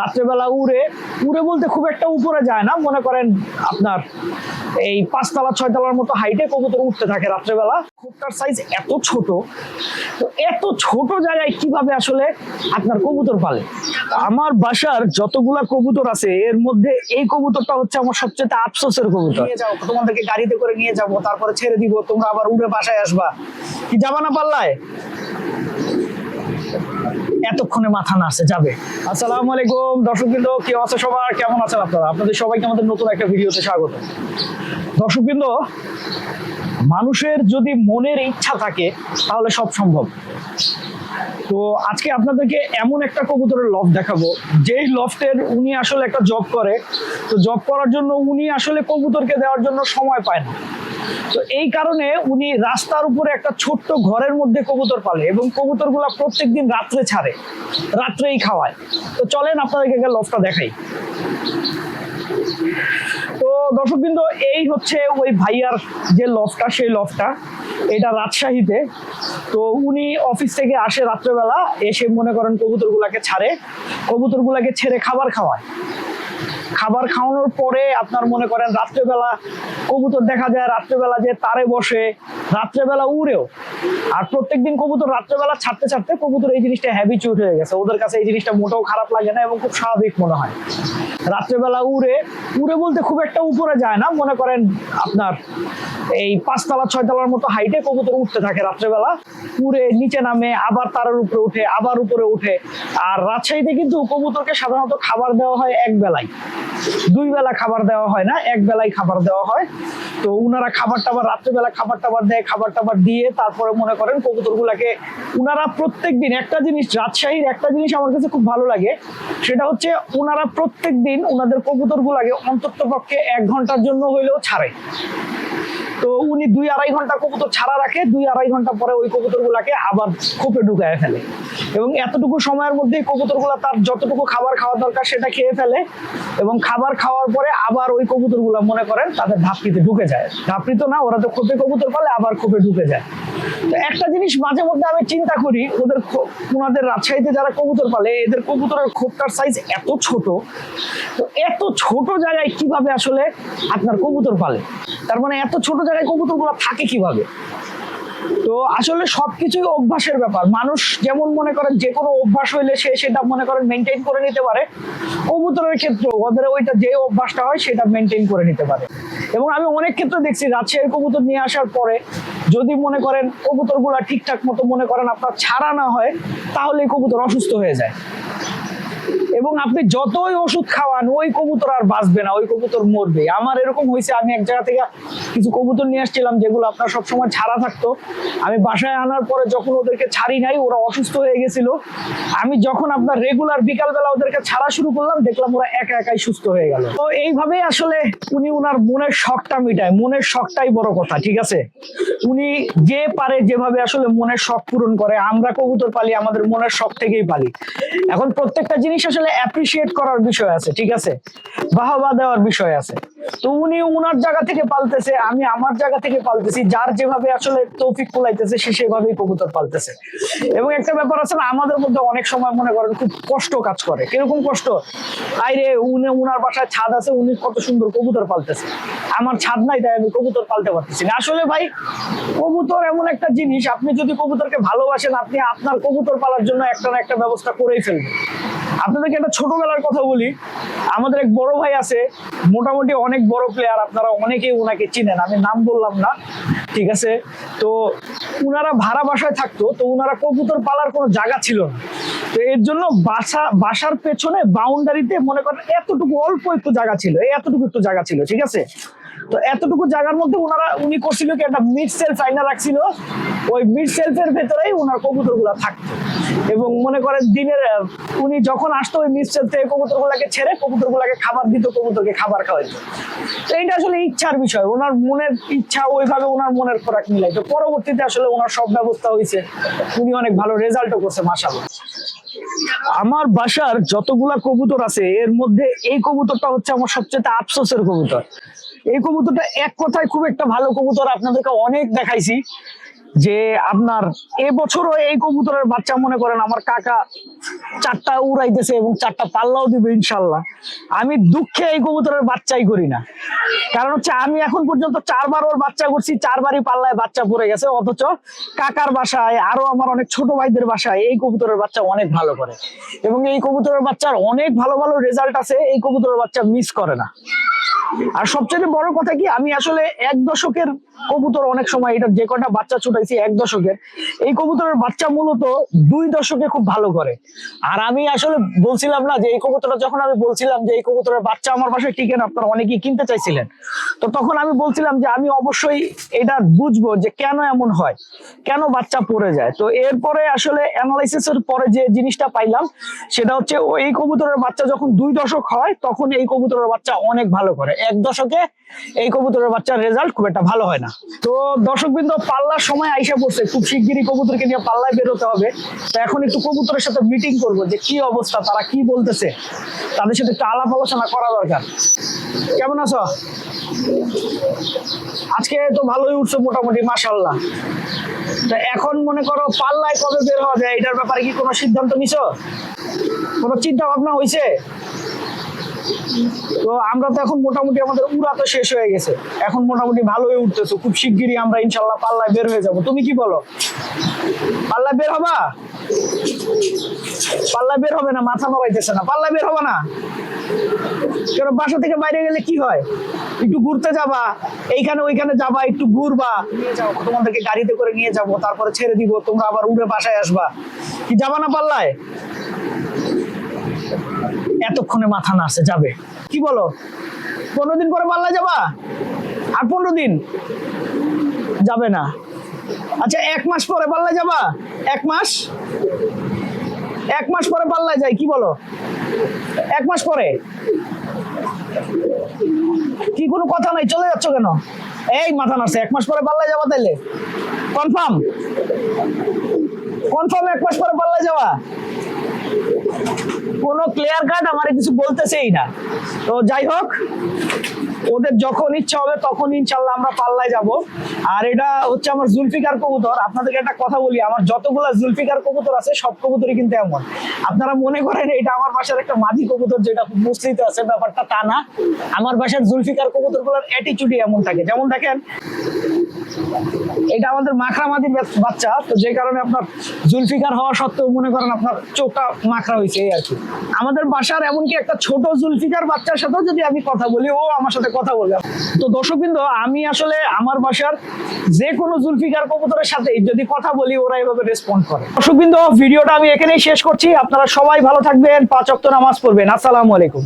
রাত্রেবেলা উড়ে উড়ে বলতে খুব একটা উপরে যায় না, মনে করেন আপনার এই পাঁচতলা, ছয়তলার মতো হাইটে কবুতর উঠতে থাকে রাত্রেবেলা। খোপটার সাইজ এত ছোট, তো এত ছোট জায়গায় কীভাবে আসলে আপনার কবুতর পালে? আমার বাসার যতগুলা কবুতর আছে, এর মধ্যে এই কবুতরটা হচ্ছে আমার সবচেয়ে আফসোসের কবুতর। নিয়ে যাও, তোমাদেরকে গাড়িতে করে নিয়ে যাব, তারপরে ছেড়ে দিব, তোমরা আবার উড়ে বাসায় আসবা। কি যাবা না পাল্লায়? এতক্ষণে মাথা নাড়ছে, যাবে। আসসালামু আলাইকুম, দর্শকবৃন্দ কি আছে সবার? কেমন আছেন আপনারা? আপনাদের সবাইকে আমাদের নতুন একটা ভিডিওতে স্বাগত। দর্শকবৃন্দ, মানুষের যদি মনের ইচ্ছা থাকে, তাহলে সব সম্ভব। তো আজকে আপনাদেরকে এমন একটা কবুতরের লফ দেখাবো। যেই লফটের উনি আসলে একটা জব করে। তো জব করার জন্য উনি আসলে কবুতরকে দেওয়ার জন্য সময় পায় না। তো এই কারণে উনি রাস্তার উপরে একটা ছোট্ট ঘরের মধ্যে কবুতর পালে এবং কবুতরগুলা প্রত্যেকদিন রাত্রে ছাড়ে, রাত্রেই খাওয়ায়। তো চলেন আপনাদেরকে লফটা দেখাই। তো দর্শকবৃন্দ, এই হচ্ছে ওই ভাইয়ার যে লফটা সেই লফটা এটা রাজশাহীতে। তো উনি অফিস থেকে আসে রাত্রেবেলা, এসে মনে করেন কবুতরগুলাকে ছাড়ে, কবুতরগুলাকে ছেড়ে খাবার খাওয়ায়। খাবার খাওয়ানোর পরে আপনার মনে করেন রাত্রেবেলা কবুতর দেখা যায়, রাত্রেবেলা যে তারে বসে, রাত্রেবেলা উড়েও। আর প্রত্যেকদিন কবুতর রাত্রেবেলা ছাড়তে ছাড়তে কবুতর এই জিনিসটা হ্যাবিচুট হয়ে গেছে। ওদের কাছে এই জিনিসটা মোটেও খারাপ লাগে না এবং খুব স্বাভাবিক মনে হয়। রাত্রেবেলা উড়ে উড়ে বলতে খুব একটা উপরে যায় না, মনে করেন আপনার এই পাঁচতলা, ছয়তলার মতো হাইটে কবুতর উঠতে থাকে রাত্রেবেলা। উড়ে নিচে নামে, আবার তারের উপরে উঠে, আবার উপরে উঠে। আর রাজশাহীতে কিন্তু কবুতরকে সাধারণত খাবার দেওয়া হয় এক বেলায়। দুই বেলা খাবার দেওয়া হয় না, এক বেলায় খাবার দেওয়া হয়। তো উনারা খাবার টাবার, রাত্রেবেলা খাবার টাবার দেয়, খাবার টাবার দিয়ে তারপরে মনে করেন কবুতর গুলাকে উনারা প্রত্যেক দিন একটা জিনিস রাজশাহীর একটা জিনিস আমার কাছে খুব ভালো লাগে, সেটা হচ্ছে উনারা প্রত্যেক দিন উনাদের কবুতর গুলাকে অন্তত পক্ষে এক ঘণ্টার জন্য হইলেও ছাড়ে তো উনি দুই আড়াই ঘণ্টা কবুতর ছাড়া রাখে, দুই আড়াই ঘণ্টা পরে ওই কবুতর গুলাকে আবার খোপে ঢুকায় ফেলে। এবং এতটুকু সময়ের মধ্যে কবুতরগুলা তার যতটুকু খাবার খাওয়া দরকার সেটা খেয়ে ফেলে এবং খাবার খাওয়ার পরে আবার ওই কবুতরগুলা মনে করেন তাদের ধাপড়িতে ঢুকে যায়। ধাপড়ি তো না, ওরা তো খোপে কবুতর পালে আবার খোপে ঢুকে যায়। তো একটা জিনিস মাঝে মধ্যে আমি চিন্তা করি, ওদের ওনাদের রাজশাহীতে যারা কবুতর পালে, এদের কবুতরের খোপটার সাইজ এত ছোট, তো এত ছোট জায়গায় কীভাবে আসলে আপনার কবুতর পালে? তার মানে এত ছোট জায়গায় কবুতরগুলো থাকে কীভাবে? তো আসলে সবকিছুই অভ্যাসের ব্যাপার। মানুষ যেমন মনে করেন যে কোনো অভ্যাস হইলে সে সেটা মনে করেন মেনটেন করে নিতে পারে। কবুতরের ক্ষেত্রে ওদের ওইটা যে অভ্যাসটা হয় সেটা মেনটেন করে নিতে পারে। এবং আমি অনেক ক্ষেত্রে দেখছি রাজশাহীর কবুতর নিয়ে আসার পরে যদি মনে করেন কবুতরগুলা ঠিকঠাক মতো মনে করেন আপনার ছাড়া না হয়, তাহলে কবুতর অসুস্থ হয়ে যায়। এবং আপনি যতই ওষুধ খাওয়ান, ওই কবুতর আর বাঁচবে না, ওই কবুতর মরবে। আমার এরকম হয়েছে, আমি এক জায়গা থেকে কিছু কবুতর নিয়ে আসছিলাম, যেগুলো আপনার সবসময় ছাড়া থাকতো। আমি বাসায় আনার পরে যখন ওদেরকে ছাড়ি নাই, ওরা অসুস্থ হয়ে গেছিল। আমি যখন আপনার রেগুলার বিকালবেলা ওদেরকে ছাড়া শুরু করলাম, দেখলাম ওরা একা একাই সুস্থ হয়ে গেল। তো এইভাবেই আসলে উনি উনার মনের শখটা মিটায়। মনের শখটাই বড় কথা, ঠিক আছে? উনি যে পারে যেভাবে আসলে মনের শখ পূরণ করে, আমরা কবুতর পালি, আমাদের মনের শখ থেকেই পালি। এখন প্রত্যেকটা জিনিস আসলে অ্যাপ্রিসিয়েট করার বিষয় আছে, ঠিক আছে? বাহবা দেওয়ার বিষয় আছে। তো উনি উনার জায়গা থেকে পালতেছে, আমি আমার জায়গা থেকে পালতেছি, যার যেভাবে আসলে তৌফিক কুলাইতেছে সে সেভাবেই কবুতর পালতেছে। এবং একটা ব্যাপার আছে না, আমাদের মধ্যে অনেক সময় মনে করেন খুব কষ্ট কাজ করে। কীরকম কষ্ট? আইরে, উনি উনার বাসায় ছাদ আছে, উনি কত সুন্দর কবুতর পালতেছে। আমার ছাদ নাই, তাই আমি কবুতর পালতে পারতেছি না। আসলে ভাই, কবুতর এমন একটা জিনিস, আপনি যদি কবুতরকে ভালোবাসেন, আপনি আপনার কবুতর পালার জন্য একটা না একটা ব্যবস্থা করেই ফেলবেন। আপনাদেরকে একটা ছোটবেলার কথা বলি। আমাদের এক বড় ভাই আছে, মোটামুটি অনেক বড় প্লেয়ার আপনারা অনেকেই ওনাকে চিনেন, আমি নাম বললাম না, ঠিক আছে? তো উনারা ভাড়া বাসায় থাকতো, তো উনারা কবুতর পালার কোনো জায়গা ছিল না। তো এর জন্য বাসা, বাসার পেছনে বাউন্ডারিতে মনে করেন এতটুকু অল্প একটু জায়গা ছিল, এতটুকু একটু জায়গা ছিল, ঠিক আছে? তো এতটুকু জায়গার মধ্যে ওনারা, উনি করছিল কি, একটা মিড সেলফ আইনা রাখছিল। ওই মিড সেলফের ভেতরেই ওনার কবুতরগুলা থাকতো। এবং মনে করেন দিনের উনি যখন আসতো ওই মিড সেলফ থেকে কবুতর গুলাকে ছেড়ে কবুতর গুলাকে খাবার দিত, কবুতরকে খাবার খাওয়াইতো। তো এইটা আসলে ইচ্ছার বিষয়। ওনার মনের ইচ্ছা ওইভাবে ওনার মনের খোরাক মিলাই তো পরবর্তীতে আসলে ওনার সব ব্যবস্থা হয়েছে উনি অনেক ভালো রেজাল্টও করছে মাসাল্লাহ আমার বাসার যতগুলা কবুতর আছে, এর মধ্যে এই কবুতরটা হচ্ছে আমার সবচেয়ে আফসোসের কবুতর। এই কবুতরটা এক কথায় খুব একটা ভালো কবুতর আপনাদেরকে অনেক দেখাইছি যে আপনার এবছরও এই কবুতরের বাচ্চা মনে করেন আমার কাকা চারটা উড়াইতেছে এবং চারটা পাল্লাও দিবে ইনশাল্লাহ। আমি দুঃখে এই কবুতরের বাচ্চাই করি না। কারণ হচ্ছে আমি এখন পর্যন্ত চারবার ওর বাচ্চা করছি, চারবারই পাল্লায় বাচ্চা পড়ে গেছে, অথচ কাকার বাসায় আরও আমার অনেক ছোট ভাইদের বাসায় এই কবুতরের বাচ্চা অনেক ভালো করে। এবং এই কবুতরের বাচ্চার অনেক ভালো ভালো রেজাল্ট আছে, এই কবুতরের বাচ্চা মিস করে না। আর সবচেয়ে বড় কথা কি, আমি আসলে এক দশকের কবুতর অনেক সময় এটা যে কটা বাচ্চা ছুটাইছি এক দশকের, এই কবুতরের বাচ্চা মূলত দুই দশকে খুব ভালো করে। আর আমি আসলে বলছিলাম না যে এই কবুতরটা যখন আমি বলছিলাম যে এই কবুতরের বাচ্চা আমার বাসায় টিকে না, আপনারা অনেকেই কিনতে চাইছিলেন। তো তখন আমি বলছিলাম যে আমি অবশ্যই এটা বুঝব যে কেন এমন হয়, কেন বাচ্চা পড়ে যায়। তো এরপরে আসলে অ্যানালাইসিস এর পরে যে জিনিসটা পাইলাম, সেটা হচ্ছে এই কবুতরের বাচ্চা যখন দুই দশক হয়, তখন এই কবুতরের বাচ্চা অনেক ভালো করে। এক দশকে এই কবুতরের বাচ্চার রেজাল্ট খুব একটা ভালো হয় না। তো দর্শক বিন্দু পাল্লার সময় আইসা পড়ছে, খুব শিগগিরই কবুতরকে নিয়ে পাল্লায় বেরোতে হবে। তো এখন একটু কবুতরের সাথে মিটিং করব যে কি অবস্থা, তারা কি বলতেছে, তাদের সাথে একটু আলাপ আলোচনা করা দরকার। কেমন আছো? আজকে তো ভালোই উঠছো মোটামুটি মাসাল্লাহ তো এখন মনে করো পাল্লায় কবে বের যায়, এটার ব্যাপারে কি কোনো সিদ্ধান্ত নিছো? কোনো চিন্তা ভাবনা হয়েছে তো আমরা তো এখন মোটামুটি আমাদের উড়া তো শেষ হয়ে গেছে। এখন মোটামুটি উঠতেছো। খুব শিগগিরই আমরা ইনশাল্লাহ পাল্লায় বের হয়ে যাব। তুমি কি বলো? বের হবা? বের হবে না? মাথা না। বের হবে না? কেন, বাসা থেকে বাইরে গেলে কি হয়? একটু ঘুরতে যাবা, এইখানে ওইখানে যাবা, একটু ঘুরবা। নিয়ে তোমাদেরকে গাড়িতে করে নিয়ে যাব, তারপরে ছেড়ে দিব, তোমরা আবার উড়ে বাসায় আসবা। কি যাবা না পাল্লায়? এতক্ষণে মাথা নাড়ছে, যাবে। কি বলো? পনেরো দিন পরে পাল্লা যাবা? আর পনেরো দিন? যাবে না। আচ্ছা এক মাস পরে পাল্লা যাবা? এক মাস? এক মাস পরে পাল্লায় যায় কি বলো? এক মাস পরে? কি কোনো কথা নাই, চলে যাচ্ছ কেন? এই মাথা নাড়ছে, এক মাস পরে পাল্লায় যাবা তাইলে? কনফার্ম? কনফার্ম, এক মাস পরে পাল্লায় যাওয়া কোনো ক্লিয়ার কাট আমার কিছু বলতেছেই না। তো যাই হোক, ওদের যখন ইচ্ছা হবে তখন ইনশাল্লাহ আমরা পাল্লায় যাব। আর এটা হচ্ছে আমার জুলফিকার কবুতর। আপনাদেরকে একটা কথা বলি, আমার যতগুলা জুলফিকার কবুতর আছে, সব কবুতরই কিন্তু এমন। আপনারা মনে করেন এটা আমার বাসার একটা মাদি কবুতর যেটা খুব মুসলিত আছে, ব্যাপারটা তা না। আমার বাসার জুলফিকার কবুতরগুলোর অ্যাটিচিউডই এমন থাকে। যেমন দেখেন এটা আমাদের মাখরা মাদির বাচ্চা, তো যে কারণে আপনার জুলফিকার হওয়া সত্ত্বেও মনে করেন আপনার চোখটা মাখরা হয়েছে, এই আর কি। আমাদের বাসার এমনকি একটা ছোট জুলফিকার বাচ্চার সাথেও যদি আমি কথা বলি, ও আমার সাথে কথা বলবে। তো দর্শকবৃন্দ, আমি আসলে আমার বাসার যে কোনো জুলফিকার কবুতরের সাথে যদি কথা বলি, ওরা এভাবে রেসপন্ড করে। দর্শকবৃন্দ, ভিডিওটা আমি এখানেই শেষ করছি। আপনারা সবাই ভালো থাকবেন, পাঁচ অক্ট নামাজ পড়বেন। আসসালামু আলাইকুম।